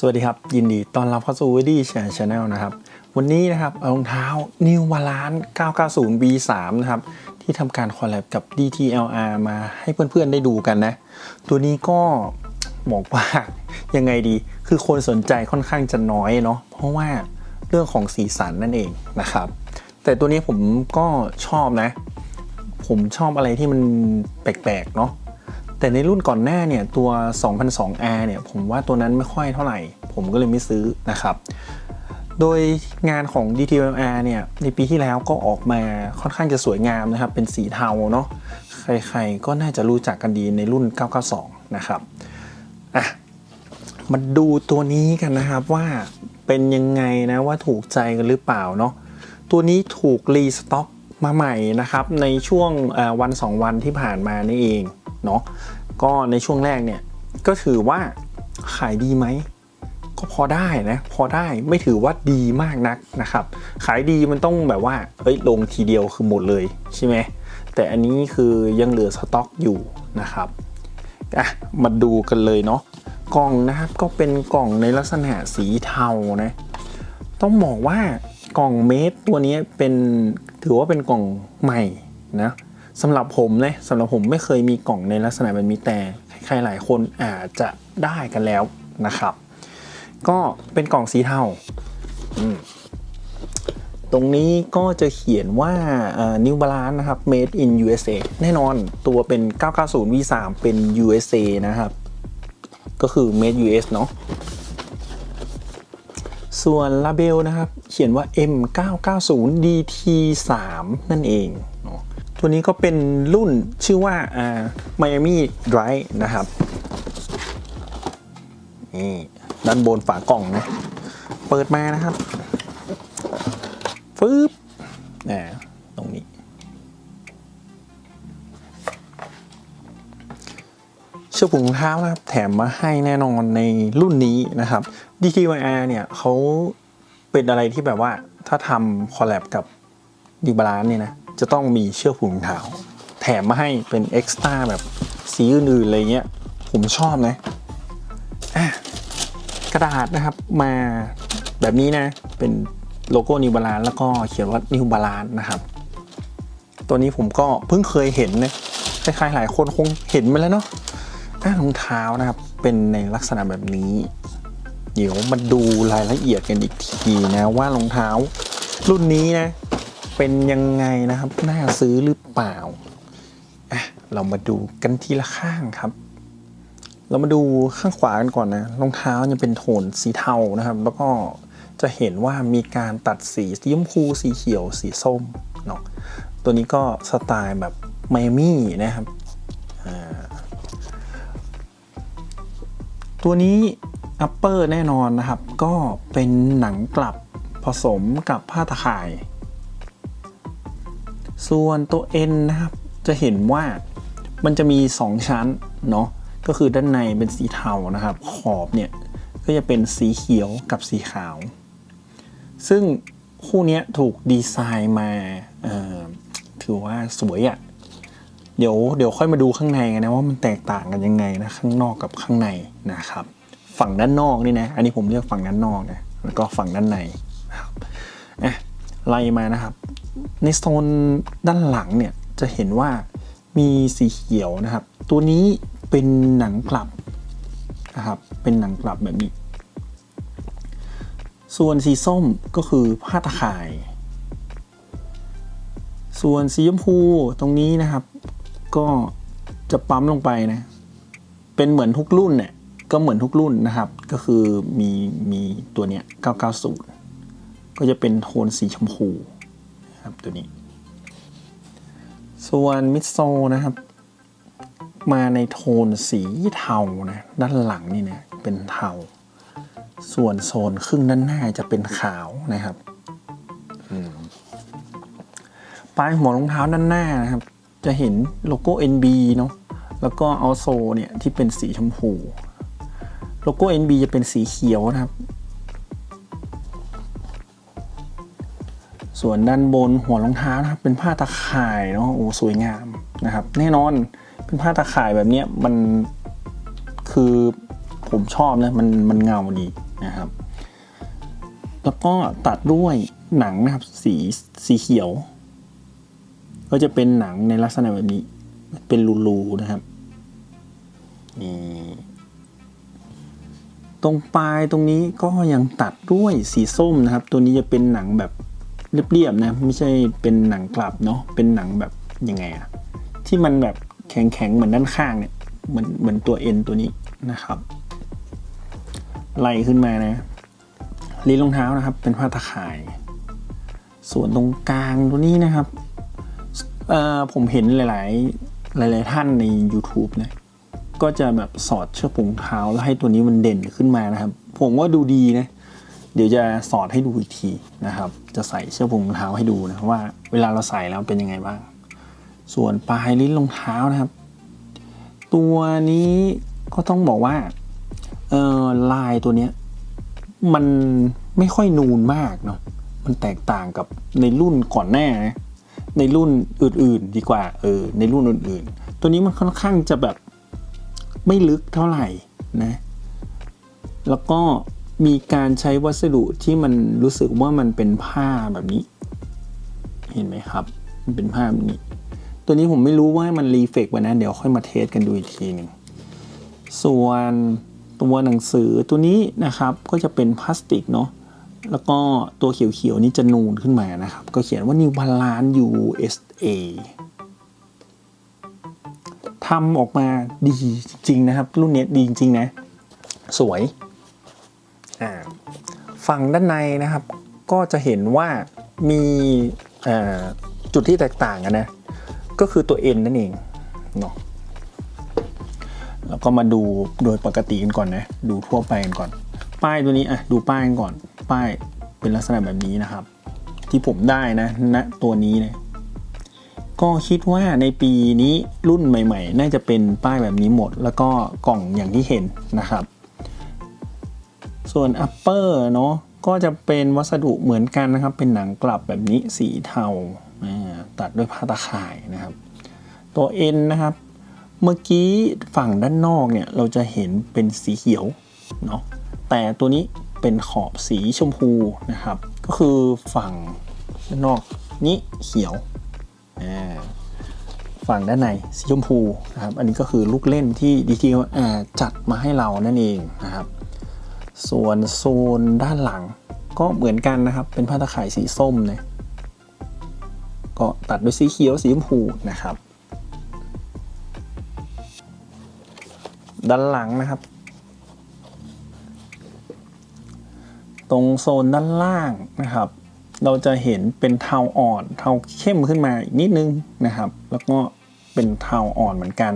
สวัสดีครับ ยินดีต้อนรับเข้าสู่วิดี้แชร์ชาแนลนะครับ วันนี้นะครับรองเท้า New Balance 990 V3 นะครับ ที่ทำการคอลแลบกับ DTLR มาให้เพื่อนๆได้ดูกันนะ ตัวนี้ก็บอกว่ายังไงดีคือคนสนใจค่อนข้างจะน้อยเนาะเพราะว่าเรื่องของสีสันนั่นเองนะครับ แต่ตัวนี้ผมก็ชอบนะ ผมชอบอะไรที่มันแปลกๆเนาะ แต่ในรุ่นก่อนหน้าเนี่ยตัว 2002R เนี่ยผมว่าตัวนั้นไม่ค่อยเท่าไหร่ ผมก็เลยไม่ซื้อนะครับ โดยงานของ DTLR เนี่ยในปีที่แล้วก็ออกมาค่อนข้างจะสวยงามนะครับ เป็นสีเทาเนาะใครๆก็น่าจะรู้จักกันดีในรุ่น 992 นะครับอะมาดูตัวนี้กันนะครับว่าเป็นยังไงนะว่าถูกใจกันหรือเปล่าเนาะตัวนี้ถูกรีสต็อกมาใหม่นะครับในช่วงวัน 2 วันที่ผ่านมานี่เองเนาะ ก็ในช่วงแรกเนี่ยก็ถือว่าขายดีไหมก็พอได้นะพอได้ไม่ถือว่าดีมากนักนะครับ ขายดีมันต้องแบบว่าเอ้ยลงทีเดียวคือหมดเลยใช่ไหมแต่อันนี้คือยังเหลือสต็อกอยู่นะครับอะมาดูกันเลยเนาะกล่องนะครับก็เป็นกล่องในลักษณะสีเทานะต้องบอกว่ากล่องเมตรตัวนี้เป็นถือว่าเป็นกล่องใหม่นะ สำหรับผมนะสำหรับผมไม่เคยมีกล่องในลักษณะแบบนี้แต่ใครหลายคนอาจจะได้กันแล้วนะครับ ก็เป็นกล่องสีเทาตรงนี้ก็จะเขียนว่านิวบาลานนะครับ made in USA แน่นอนตัวเป็น 990 V3 เป็น USA นะครับ ก็คือ made US เนาะส่วนลาเบลนะครับ เขียนว่า M990 DT3 นั่นเองเนาะ ตัวนี้ก็เป็นรุ่นชื่อว่าอ่า Miami Dry นะครับนี่ด้านบนฝากล่องนะ เปิดมานะครับฟึบนะตรงนี้ เชือกผูกรองเท้านะครับ แถมมาให้แน่นอนในรุ่นนี้นะครับ DTYR เนี่ยเขาเป็นอะไรที่แบบว่าถ้าทำคอลแลบกับดีบาลานเนี่ยนะ จะต้องมีเชือกผูกรองเท้าแถมมาให้เป็นเอ็กซ์ต้าแบบสีอื่นๆอะไรเงี้ย ผมชอบนะกระดาษนะครับมาแบบนี้นะ เป็นโลโก้นิวบาลานแล้วก็เขียนว่านิวบาลานนะครับ ตัวนี้ผมก็เพิ่งเคยเห็นนะใครๆหลายคนคงเห็นมาแล้วเนาะรองเท้านะครับ เป็นในลักษณะแบบนี้ เดี๋ยวมาดูรายละเอียดกันอีกทีนะว่ารองเท้ารุ่นนี้นะ เป็นยังไงนะครับ น่าซื้อหรือเปล่าอะเรามาดูกันทีละข้างครับ เรามาดูข้างขวากันก่อนนะรองเท้ายังเป็นโทนสีเทานะครับ แล้วก็จะเห็นว่ามีการตัดสีสีชมพูสีเขียวสีส้มเนาะตัวนี้ก็สไตล์แบบไมมี่นะครับตัวนี้ upper แน่นอนนะครับ ก็เป็นหนังกลับผสมกับผ้าตะข่าย ส่วนตัว N นะครับ จะเห็นว่ามันจะมี 2 ชั้นเนาะก็คือด้านในเป็นสีเทานะครับ ขอบเนี่ยก็จะเป็นสีเขียวกับสีขาว ซึ่งคู่นี้ถูกดีไซน์มาถือว่าสวยอะ่ะเดี๋ยวเดี๋ยวค่อยมาดูข้างในกันนะว่ามันแตกต่างกันยังไงนะข้างนอกกับข้างในนะครับ ฝั่งด้านนอกนี่นะอันนี้ผมเรียกฝั่งด้านนอกนะแล้วก็ฝั่งด้านในนะครับอะไล่มานะครับ ในโซนด้านหลังเนี่ยจะเห็นว่ามีสีเขียวนะครับ ตัวนี้เป็นหนังกลับนะครับ เป็นหนังกลับแบบนี้ ส่วนสีส้มก็คือผ้าตะข่าย ส่วนสีชมพูตรงนี้นะครับ ก็จะปั๊มลงไปนะ เป็นเหมือนทุกรุ่นเนี่ย ก็เหมือนทุกรุ่นนะครับ ก็คือมีมีตัวเนี้ย990 ก็จะเป็นโทนสีชมพู นะครับตัวนี้ ส่วนมิดโซนะครับ มาในโทนสีเทานะด้านหลังนี่เนี่ยเป็นเทา ส่วนโซนครึ่งด้านหน้าจะเป็นขาวนะครับปลายหัวรองเท้าด้านหน้านะครับ จะเห็นโลโก้ NB เนาะแล้วก็เอาโซเนี่ยที่เป็นสีชมพู โลโก้ NB จะเป็นสีเขียวนะครับ ส่วนด้านบนหัวรองเท้านะครับเป็นผ้าตะข่ายเนาะโอ้สวยงามนะครับ แน่นอนเป็นผ้าตะข่ายแบบนี้มันคือผมชอบนะมันมันเงาดีนะครับ แล้วก็ตัดด้วยหนังนะครับสีสีเขียว ก็จะเป็นหนังในลักษณะแบบนี้ เป็นรูๆนะครับนี่ตรงปลายตรงนี้ก็ยังตัดด้วยสีส้มนะครับ ตัวนี้จะเป็นหนังแบบ เรียบๆนะไม่ใช่เป็นหนังกลับเนาะเป็นหนังแบบยังไงอะที่มันแบบแข็งๆเหมือนด้านข้างเนี่ยเหมือนเหมือนตัวเอ็นตัวนี้นะครับไล่ขึ้นมานะลิ้นรองเท้านะครับ เป็นผ้าตะข่าย ส่วนตรงกลางตัวนี้นะครับเอ่อผมเห็นหลาย ๆ หลาย ๆ ท่านใน YouTube นะก็จะแบบสอดเชือกผงเท้าแล้วให้ตัวนี้มันเด่นขึ้นมานะครับ ผมว่าดูดีนะ เดี๋ยวจะสอดให้ดูอีกทีนะครับ จะใส่เชือกผูมรองเท้าให้ดูนะว่า เวลาเราใส่แล้วเป็นยังไงบ้าง ส่วนปลายลิ้นรองเท้านะครับ ตัวนี้ก็ต้องบอกว่าเออลายตัวเนี้ยมันไม่ค่อยนูนมากเนาะมันแตกต่างกับในรุ่นก่อนหน้านะในรุ่นอื่นๆ ดีกว่าเออในรุ่นอื่นๆ ตัวนี้มันค่อนข้างจะแบบไม่ลึกเท่าไหร่นะ แล้วก็ มีการใช้วัสดุที่มันรู้สึกว่ามันเป็นผ้าแบบนี้ เห็นไหมครับ มันเป็นผ้าแบบนี้ ตัวนี้ผมไม่รู้ว่ามันรีเฟกไว้นะเดี๋ยวค่อยมาเทสกันดูอีกทีหนึ่งส่วนตัวหนังสือตัวนี้นะครับก็จะเป็นพลาสติกเนาะแล้วก็ตัวเขียวๆนี้จะนูนขึ้นมานะครับ ก็เขียนว่า New Balance USA ทำออกมาดีจริงนะครับ รุ่นนี้ดีจริงนะ สวย ฝั่งด้านในนะครับ ก็จะเห็นว่ามีจุดที่แตกต่างกันนะ ก็คือตัว N นั่นเองเนาะแล้วก็มาดูโดยปกติกันก่อนนะ ดูทั่วไปกันก่อน ป้ายตัวนี้อะดูป้ายกันก่อน ป้ายเป็นลักษณะแบบนี้นะครับ ที่ผมได้นะณตัวนี้นะก็คิดว่าในปีนี้รุ่นใหม่ ๆ น่าจะเป็นป้ายแบบนี้หมด แล้วก็กล่องอย่างที่เห็นนะครับ ส่วน upper เนาะก็จะเป็นวัสดุเหมือนกันนะครับ เป็นหนังกลับแบบนี้สีเทาตัดด้วยผ้าตะข่ายนะครับ ตัว N นะครับ เมื่อกี้ฝั่งด้านนอกเนี่ย เราจะเห็นเป็นสีเขียวเนาะแต่ตัวนี้เป็นขอบสีชมพูนะครับ ก็คือฝั่งด้านนอกนี้เขียวฝั่งด้านในสีชมพูนะครับ อันนี้ก็คือลูกเล่นที่ดีทีจัดมาให้เรานั่นเองนะครับ ส่วนโซนด้านหลัง ก็เหมือนกันนะครับ เป็นผ้าตะข่ายสีส้มเนะก็ตัดด้วยสีเขียวสีชมพูนะครับ ด้านหลังนะครับ ตรงโซนด้านล่างนะครับ เราจะเห็นเป็นเทาอ่อนเทาเข้มขึ้นมาอีกนิดนึงนะครับ แล้วก็เป็นเทาอ่อนเหมือนกัน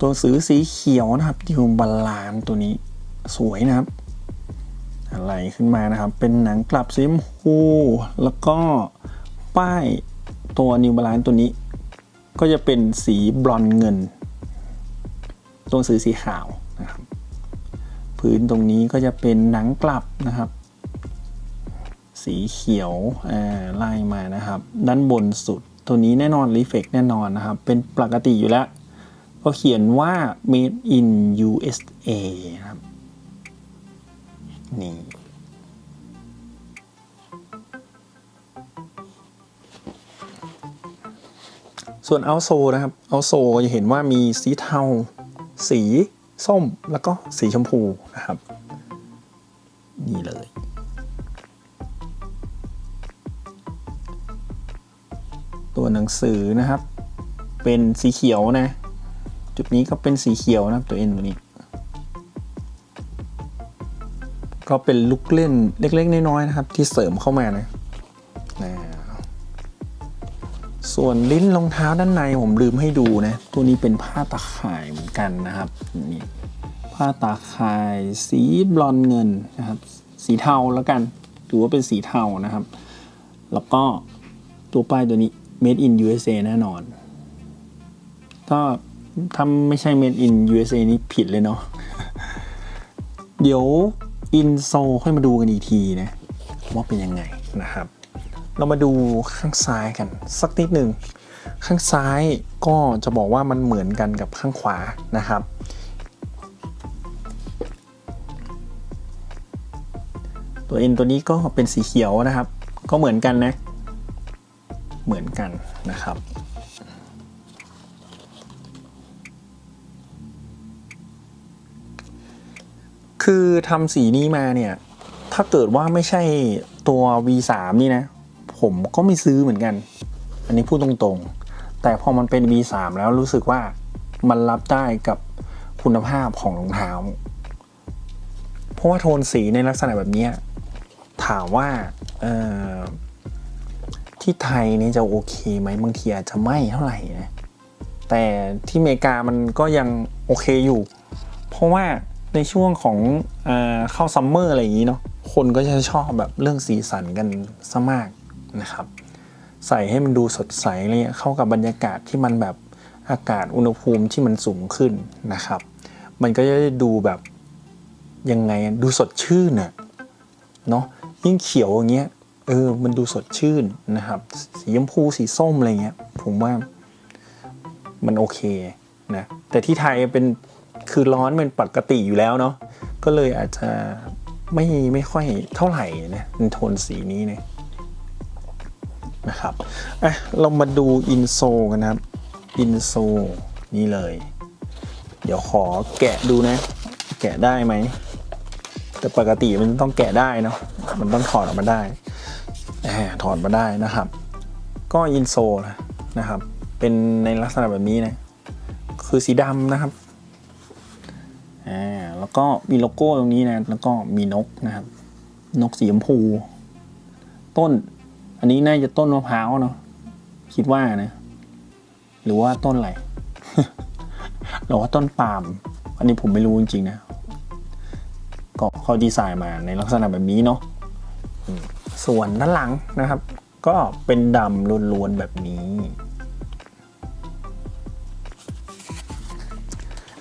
ตัวสือสีเขียวนะครับที่อยู่บาลานตัวนี้ สวยนะครับ อะไรขึ้นมานะครับ เป็นหนังกลับสีชมพูแล้วก็ป้ายตัวนิวบาลานซ์ตัวนี้ ก็จะเป็นสีบลอนเงิน ตัวหนังสือสีขาวนะครับ พื้นตรงนี้ก็จะเป็นหนังกลับนะครับ สีเขียวไล่มานะครับ ด้านบนสุดตัวนี้แน่นอนรีเฟกแน่นอนนะครับ เป็นปกติอยู่แล้วก็เขียนว่า made in USA นะครับ นี่ส่วนเอาโซนะครับเอาโซจะเห็นว่ามีสีเทา สีส้มแล้วก็สีชมพูนะครับ นี่เลย ตัวหนังสือนะครับ เป็นสีเขียวนะ จุดนี้ก็เป็นสีเขียวนะครับตัวเอ็นตัวนี้ ก็เป็นลูกเล่นเล็กๆ น้อยๆนะครับ ที่เสริมเข้ามานะนะส่วนลิ้นรองเท้าด้านในผมลืมให้ดูนะ ตัวนี้เป็นผ้าตาข่ายเหมือนกันนะครับนี่ผ้าตาข่ายสีบลอนเงินนะครับ สีเทาแล้วกันถือว่าเป็นสีเทานะครับ แล้วก็ตัวป้ายตัวนี้ made in USA แน่นอนก็ถ้าไม่ใช่ made in USA นี่ผิดเลยเนาะเดี๋ยว อินโซค่อยมาดูกันอีกทีนะว่าเป็นยังไงนะครับ เรามาดูข้างซ้ายกัน สักนิดหนึ่งข้างซ้ายก็จะบอกว่ามันเหมือนกันกับข้างขวานะครับ ตัว N ตัวนี้ก็เป็นสีเขียวนะครับ ก็เหมือนกันนะ เหมือนกันนะครับ คือทำสีนี้มาเนี่ย ถ้าเกิดว่าไม่ใช่ตัว V3 นี่นะ ผมก็ไม่ซื้อเหมือนกัน อันนี้พูดตรงๆ แต่พอมันเป็น V3 แล้วรู้สึกว่ามันรับได้กับคุณภาพของรองเท้า เพราะว่าโทนสีในลักษณะแบบนี้ ถามว่าที่ไทยนี่จะโอเคไหมบางทีอาจจะไม่เท่าไหร่นะแต่ที่อเมริกามันก็ยังโอเคอยู่ เพราะว่า ในช่วงของเอเข้าซัมเมอร์อะไรอย่างนี้เนาะคนก็จะชอบแบบเรื่องสีสันกันซะมากนะครับ ใส่ให้มันดูสดใสอะไรเงี้ยเข้ากับบรรยากาศที่มันแบบอากาศอุณหภูมิที่มันสูงขึ้นนะครับ มันก็จะดูแบบยังไงดูสดชื่นอะเนาะยิ่งเขียวอย่างเงี้ยเออมันดูสดชื่นนะครับ สีชมพูสีส้มอะไรเงี้ยผมว่ามันโอเคนะแต่ที่ไทยเป็น คือร้อนเป็นปกติอยู่แล้วเนาะก็เลยอาจจะไม่ไม่ค่อยเท่าไหร่นะในโทนสีนี้เนี่ยนะครับอะเรามาดูอินโซกันนะครับอินโซนี่เลย เดี๋ยวขอแกะดูนะ แกะได้ไหม แต่ปกติมันต้องแกะได้เนาะมันต้องถอดออกมาได้แหมถอดมาได้นะครับ ก็อินโซนะครับ เป็นในลักษณะแบบนี้นะ คือสีดำนะครับ แล้วก็มีโลโก้ตรงนี้นะ แล้วก็มีนกนะครับ นกสีชมพู ต้น อันนี้น่าจะต้นมะพร้าวเนาะ คิดว่านะ หรือว่าต้นอะไร หรือว่าต้นปาล์ม อันนี้ผมไม่รู้จริงๆนะ ก็เขาดีไซน์มาในลักษณะแบบนี้เนาะ ส่วนด้านหลังนะครับ ก็เป็นดำล้วนๆแบบนี้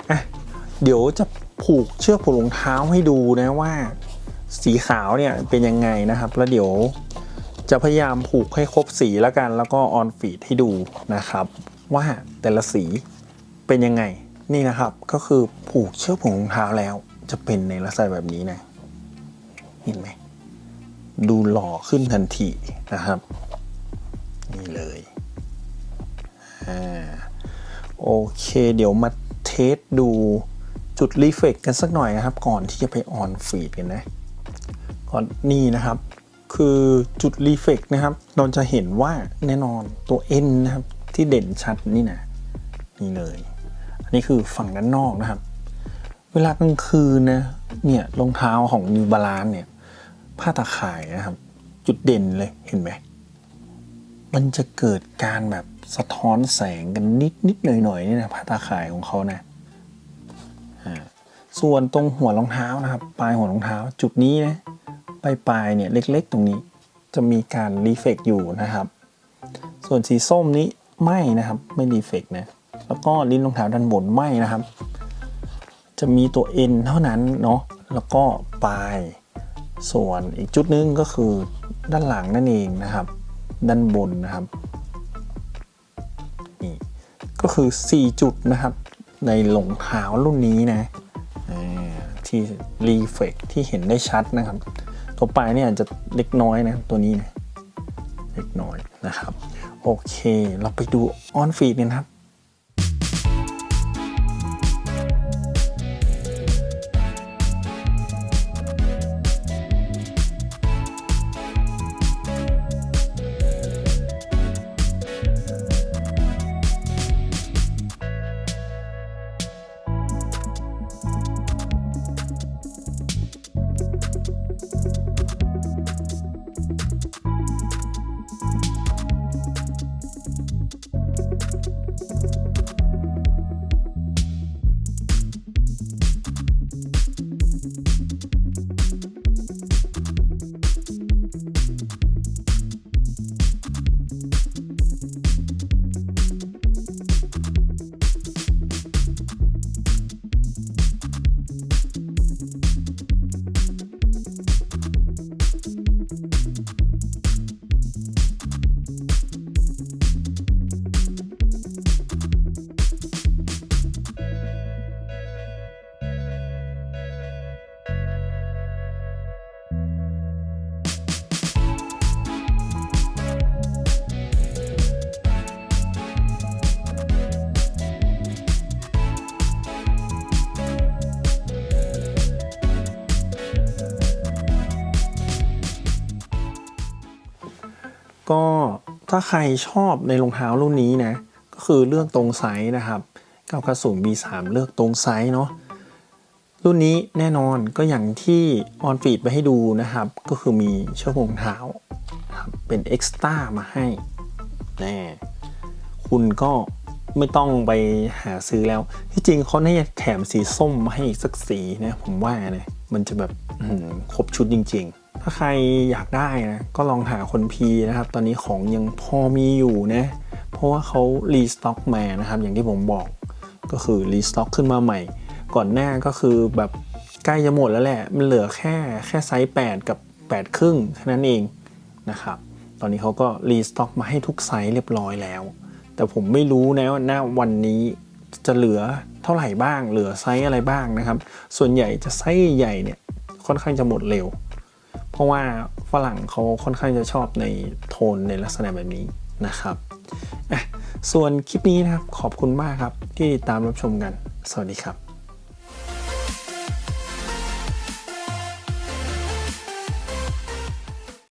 อะเดี๋ยวจะ ผูกเชือกผูกรองเท้าให้ดูนะว่าสีขาวเนี่ยเป็นยังไงนะครับ แล้วเดี๋ยวจะพยายามผูกให้ครบสีแล้วกัน แล้วก็ออนฟีดให้ดูนะครับ ว่าแต่ละสีเป็นยังไงนี่นะครับก็คือผูกเชือกผูกรองเท้าแล้วจะเป็นในลักษณะแบบนี้นะเห็นไหมดูหล่อขึ้นทันทีนะครับ นี่เลยอ่าโอเค เดี๋ยวมาเทสดู จุดรีเฟกกันสักหน่อยนะครับ ก่อนที่จะไปออนฟีดกันนะ ก่อนนี่นะครับ คือจุดรีเฟกนะครับ เราจะเห็นว่าแน่นอนตัว N นะครับ ที่เด่นชัดนี่นะนี่เลย อันนี้คือฝั่งด้านนอกนะครับ เวลากลางคืนนะเนี่ยรองเท้าของ New Balance เนี่ยผ้าตาข่ายนะครับ จุดเด่นเลยเห็นไหมมันจะเกิดการแบบสะท้อนแสงกันนิดนิดหน่อยหน่อยนี่นะผ้าตาข่ายของเขานะอ่า ส่วนตรงหัวรองเท้านะครับปลายหัวรองเท้าจุดนี้นะปลายปลายเนี่ยเล็กๆ ตรงนี้จะมีการรีเฟกอยู่นะครับ ส่วนสีส้มนี้ไม่นะครับไม่รีเฟกนะแล้วก็ลิ้นรองเท้าด้านบนไม่นะครับ จะมีตัว N เท่านั้นเนาะแล้วก็ปลาย ส่วนอีกจุดหนึงก็คือด้านหลังนั่นเองนะครับ ด้านบนนะครับนี่ก็คือ 4 จุดนะครับ ในหลงเท้ารุ่นนี้นะที่รีเฟกที่เห็นได้ชัดนะครับ ตัวปลายเนี่ยจะเล็กน้อยนะตัวนี้นะเล็กน้อยนะครับ โอเค เราไปดูออนฟีดเนี่ยนะครับ ก็ถ้าใครชอบในรองเท้ารุ่นนี้นะ ก็คือเลือกตรงไซส์นะครับ990 B3 เลือกตรงไซส์เนาะรุ่นนี้แน่นอนก็อย่างที่ออนฟีดไปให้ดูนะครับ ก็คือมีเชือกรองเท้าเป็นเอ็กซ์ต้ามาให้แน่คุณก็ไม่ต้องไปหาซื้อแล้ว ที่จริงเขาน่าจะแถมสีส้มมาให้อีกสักสีนะ ผมว่าเนี่ยมันจะแบบครบชุดจริง ๆ ถ้าใครอยากได้นะก็ลองหาคนพีนะครับ ตอนนี้ของยังพอมีอยู่นะเพราะว่าเขารีสต็อกมานะครับ อย่างที่ผมบอกก็คือรีสต็อกขึ้นมาใหม่ ก่อนหน้าก็คือแบบใกล้จะหมดแล้วแหละ มันเหลือแค่แค่ไซส์ 8 กับ 8 ครึ่งแค่นั้นเองนะครับ ตอนนี้เขาก็รีสต็อกมาให้ทุกไซส์เรียบร้อยแล้ว แต่ผมไม่รู้นะว่าหน้าวันนี้จะเหลือเท่าไหร่บ้าง เหลือไซส์อะไรบ้างนะครับ ส่วนใหญ่จะไซส์ใหญ่เนี่ยค่อนข้างจะหมดเร็ว เพราะว่าฝรั่งเขาค่อนข้างจะชอบในโทนในลักษณะแบบนี้นะครับส่วนคลิปนี้นะครับขอบคุณมากครับที่ติดตามรับชมกัน สวัสดีครับ